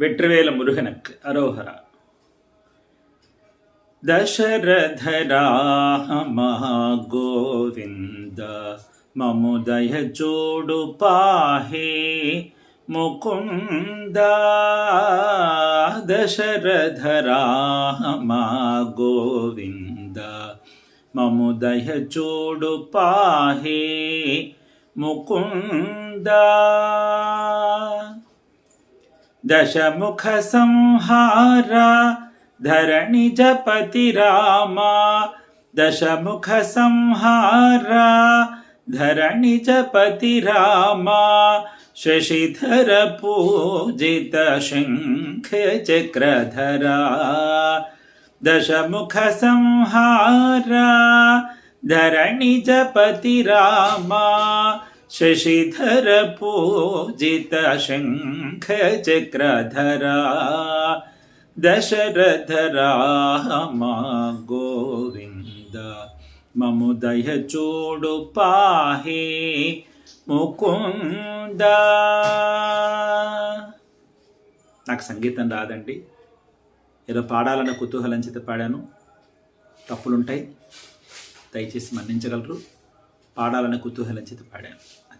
வெற்றிவேல முருகனுக்கு அரோகரா దశరథరామ గోవింద మముదయ చూడు పాహే ముకుంద దశరథరామ గోవింద మముదయ చూడు పాహే ముకుంద దశముఖ సంహార ధరణి జపతి రామ. దశముఖ సంహార ధరణి జపతి రామ. శశిధర పూజిత శంఖ చక్రధరా దశముఖ సంహార ధరణి జపతి రామ. శశిధర పూజిత శంఖ చక్రధరా దశరథ రామ గోవింద మముదయ చూడు పాహే ముకుంద నాకు సంగీతం రాదండి. ఏదో పాడాలన్న కుతూహలం చేత పాడాను. తప్పులుంటాయి. దయచేసి మన్నించగలరు. పాడాలన్న కుతూహలం చేత పాడాను.